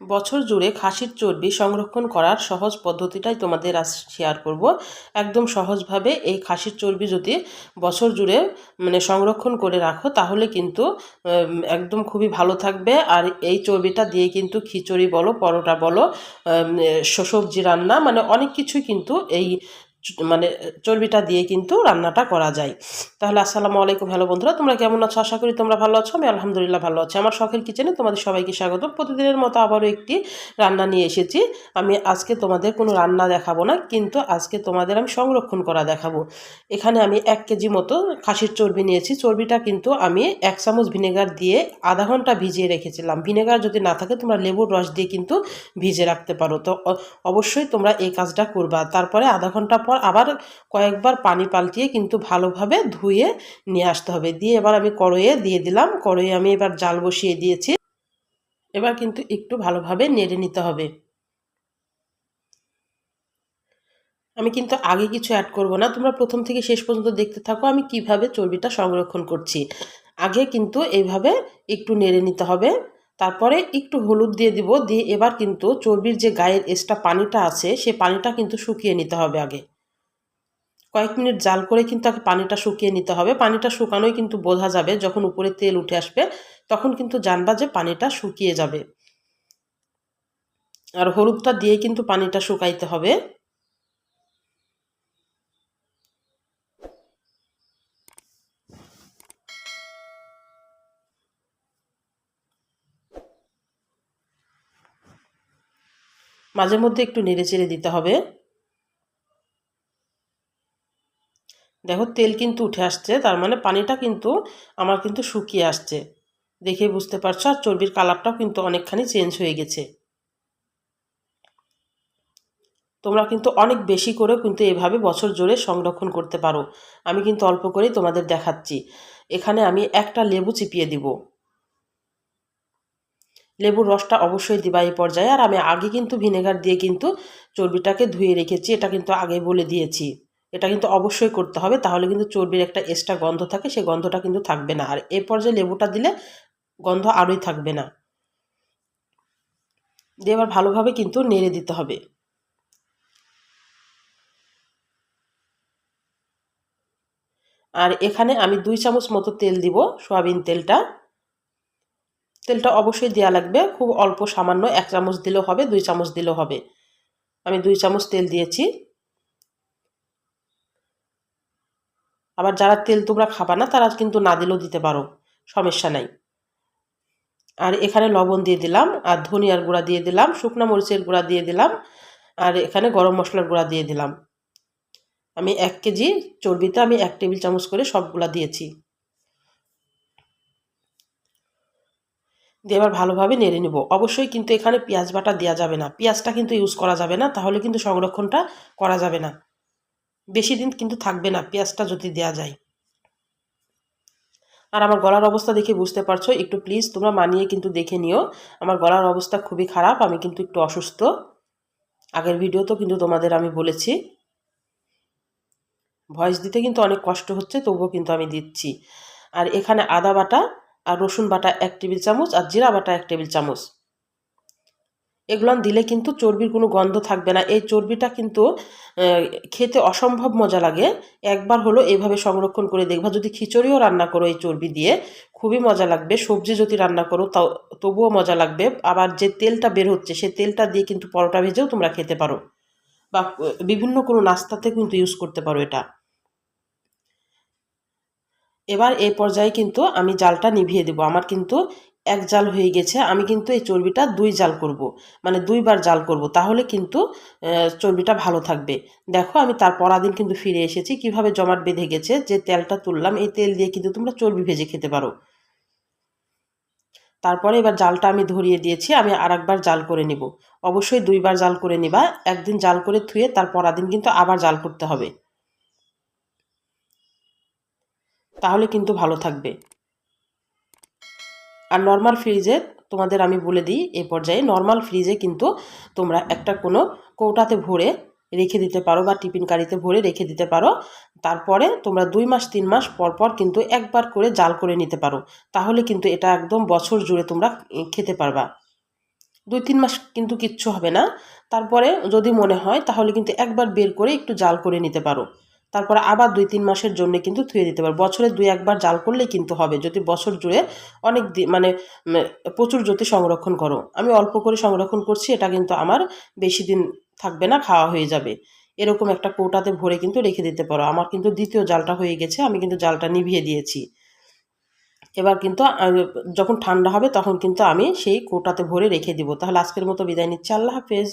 বছর জুড়ে খাসির চর্বি সংরক্ষণ করার সহজ পদ্ধতিটাই তোমাদের আজ শেয়ার করব। একদম সহজভাবে এই খাসির চর্বি যদি বছর জুড়ে মানে সংরক্ষণ করে রাখো, তাহলে কিন্তু একদম খুবই ভালো থাকবে। আর এই চর্বিটা দিয়ে কিন্তু খিচুড়ি বলো, পরোটা বলো সবজি রান্না মানে অনেক কিছুই কিন্তু এই মানে চর্বিটা দিয়ে কিন্তু রান্নাটা করা যায়। তাহলে আসসালামু আলাইকুম, হ্যালো বন্ধুরা, তোমরা কেমন আছো? আশা করি তোমরা ভালো আছো, আমি আলহামদুলিল্লাহ ভালো আছি। আমার শখের কিচেনে তোমাদের সবাইকে স্বাগত। প্রতিদিনের মতো আবারও একটি রান্না নিয়ে এসেছি। আমি আজকে তোমাদের কোনো রান্না দেখাবো না, কিন্তু আজকে তোমাদের আমি সংরক্ষণ করা দেখাবো। এখানে আমি এক কেজি মতো খাসির চর্বি নিয়েছি। চর্বিটা কিন্তু আমি এক চামচ ভিনেগার দিয়ে আধা ঘণ্টা ভিজিয়ে রেখেছিলাম। ভিনেগার যদি না থাকে, তোমরা লেবুর রস দিয়ে কিন্তু ভিজে রাখতে পারো। তো অবশ্যই তোমরা এই কাজটা করবা। তারপরে আধা ঘণ্টা পর আবার কয়েকবার পানি পাল্টিয়ে কিন্তু ভালোভাবে ধুয়ে নিয়ে আসতে হবে। দিয়ে এবার আমি কড়ইয়ে দিয়ে দিলাম। কড়ইয়ে আমি এবার জাল বসিয়ে দিয়েছি। এবার কিন্তু একটু ভালোভাবে নেড়ে নিতে হবে। আমি কিন্তু আগে কিছু অ্যাড করব না। তোমরা প্রথম থেকে শেষ পর্যন্ত দেখতে থাকো আমি কীভাবে চর্বিটা সংরক্ষণ করছি। আগে কিন্তু এইভাবে একটু নেড়ে নিতে হবে। তারপরে একটু হলুদ দিয়ে দিব। দিয়ে এবার কিন্তু চর্বির যে গায়ের এক্সট্রা পানিটা আছে, সে পানিটা কিন্তু শুকিয়ে নিতে হবে আগে। কয়েক মিনিট জাল করে কিন্তু আগে পানিটা শুকিয়ে নিতে হবে। পানিটা শুকানোই কিন্তু বোঝা যাবে যখন উপরে তেল উঠে আসবে, তখন কিন্তু জানবা যে পানিটা শুকিয়ে যাবে। আর হলুদটা দিয়ে কিন্তু পানিটা শুকাইতে হবে। মাঝে মধ্যে একটু নেড়ে চেড়ে দিতে হবে। দেখো তেল কিন্তু উঠে আসছে, তার মানে পানিটা কিন্তু আমার কিন্তু শুকিয়ে আসছে। দেখে বুঝতে পারছ? আর চর্বির কালারটাও কিন্তু অনেকখানি চেঞ্জ হয়ে গেছে। তোমরা কিন্তু অনেক বেশি করেও কিন্তু এভাবে বছর জুড়ে সংরক্ষণ করতে পারো। আমি কিন্তু অল্প করেই তোমাদের দেখাচ্ছি। এখানে আমি একটা লেবু চিপিয়ে দিব। লেবুর রসটা অবশ্যই দিবা এই পর্যায়ে। আর আমি আগে কিন্তু ভিনেগার দিয়ে কিন্তু চর্বিটাকে ধুয়ে রেখেছি, এটা কিন্তু আগে বলে দিয়েছি। এটা কিন্তু অবশ্যই করতে হবে। তাহলে কিন্তু চর্বির একটা এক্সট্রা গন্ধ থাকে সেই গন্ধটা কিন্তু থাকবে না। আর এই পর্যায়ে লেবুটা দিলে গন্ধ আরোই থাকবে না। দিয়ে এবার ভালোভাবে কিন্তু নেড়ে দিতে হবে। আর এখানে আমি দুই চামচ মতো তেল দিব, সয়াবিন তেলটা। তেলটা অবশ্যই দেওয়া লাগবে। খুব অল্প সামান্য এক চামচ দিলেও হবে, দুই চামচ দিলেও হবে। আমি দুই চামচ তেল দিয়েছি। আবার যারা তেল তোমরা খাবা না, তারা কিন্তু না দিলেও দিতে পারো, সমস্যা নাই। আর এখানে লবণ দিয়ে দিলাম, আর ধনিয়ার গুঁড়া দিয়ে দিলাম, শুকনো মরিচের গুঁড়া দিয়ে দিলাম, আর এখানে গরম মশলার গুঁড়া দিয়ে দিলাম। আমি এক কেজি চর্বিতে আমি এক টেবিল চামচ করে সবগুলা দিয়েছি। দিয়ে এবার ভালোভাবে নেড়ে নেব। অবশ্যই কিন্তু এখানে পেঁয়াজ বাটা দেওয়া যাবে না। পেঁয়াজটা কিন্তু ইউজ করা যাবে না, তাহলে কিন্তু সংরক্ষণটা করা যাবে না। বেশি দিন কিন্তু থাকবে না, পেঁয়াজটা যদি দেওয়া যায়। আর আমার গলার অবস্থা দেখে বুঝতে পারছ, একটু প্লিজ তোমরা মানিয়ে কিন্তু দেখে নিও। আমার গলার অবস্থা খুবই খারাপ, আমি কিন্তু একটু অসুস্থ। আগের ভিডিওতেও কিন্তু তোমাদের আমি বলেছি। ভয়েস দিতে কিন্তু অনেক কষ্ট হচ্ছে, তবুও কিন্তু আমি দিচ্ছি। আর এখানে আদা বাটা আর রসুন বাটা এক টেবিল চামচ আর জিরা বাটা এক টেবিল চামচ। এগুলো দিলে কিন্তু চর্বির কোনো গন্ধ থাকবে না। এই চর্বিটা কিন্তু খেতে অসম্ভব মজা লাগে। একবার হলো এভাবে সংরক্ষণ করে দেখবা। যদি খিচুড়িও রান্না করো এই চর্বি দিয়ে, খুবই মজা লাগবে। সবজি যদি রান্না করো, তাও, তবুও মজা লাগবে। আবার যে তেলটা বের হচ্ছে, সে তেলটা দিয়ে কিন্তু পরোটা ভেজেও তোমরা খেতে পারো। বা বিভিন্ন কোনো নাস্তাতে কিন্তু ইউজ করতে পারো এটা। এবার এই পর্যায়ে কিন্তু আমি জালটা নিভিয়ে দেবো। আমার কিন্তু এক জাল হয়ে গেছে, আমি কিন্তু এই চর্বিটা দুই জাল করব। মানে দুইবার জাল করব, তাহলে কিন্তু চর্বিটা ভালো থাকবে। দেখো, আমি তার পরাদিন কিন্তু ফিরে এসেছি, কীভাবে জমাট বেঁধে গেছে, যে তেলটা তুললাম, এই তেল দিয়ে কিন্তু তোমরা চর্বি ভেজে খেতে পারো। তারপরে এবার জালটা আমি ধরিয়ে দিয়েছি, আমি আর একবার জাল করে নিব। অবশ্যই দুইবার জাল করে নিবা, একদিন জাল করে থুয়ে তার পরাদিন কিন্তু আবার জাল করতে হবে। তাহলে কিন্তু ভালো থাকবে। আর নর্মাল ফ্রিজে তোমাদের আমি বলে দিই এই পর্যায়ে নর্মাল ফ্রিজে কিন্তু তোমরা একটা কোনো কৌটাতে ভরে রেখে দিতে পারো বা টিফিন কারিতে ভরে রেখে দিতে পারো। তারপরে তোমরা দুই মাস, তিন মাস পর পর কিন্তু একবার করে জাল করে নিতে পারো। তাহলে কিন্তু এটা একদম বছর জুড়ে তোমরা খেতে পারবা। দুই, তিন মাস কিন্তু কিচ্ছু হবে না। তারপরে যদি মনে হয় তাহলে কিন্তু একবার বের করে একটু জাল করে নিতে পারো। তারপরে আবার দুই তিন মাসের জন্য কিন্তু থুয়ে দিতে পারো বছরে দুই একবার জাল করলেই কিন্তু হবে। যদি বছর জুড়ে অনেক মানে প্রচুর জ্যোতি সংরক্ষণ করো। আমি অল্প করে সংরক্ষণ করছি, এটা কিন্তু আমার বেশি দিন থাকবে না, খাওয়া হয়ে যাবে। এরকম একটা কৌটাতে ভরে কিন্তু রেখে দিতে পারো। আমার কিন্তু দ্বিতীয় জালটা হয়ে গেছে, আমি কিন্তু জালটা নিভিয়ে দিয়েছি। এবার কিন্তু যখন ঠান্ডা হবে তখন কিন্তু আমি সেই কৌটাতে ভরে রেখে দিব। তাহলে আজকের মতো বিদায় নিচ্ছি। আল্লাহ হাফেজ।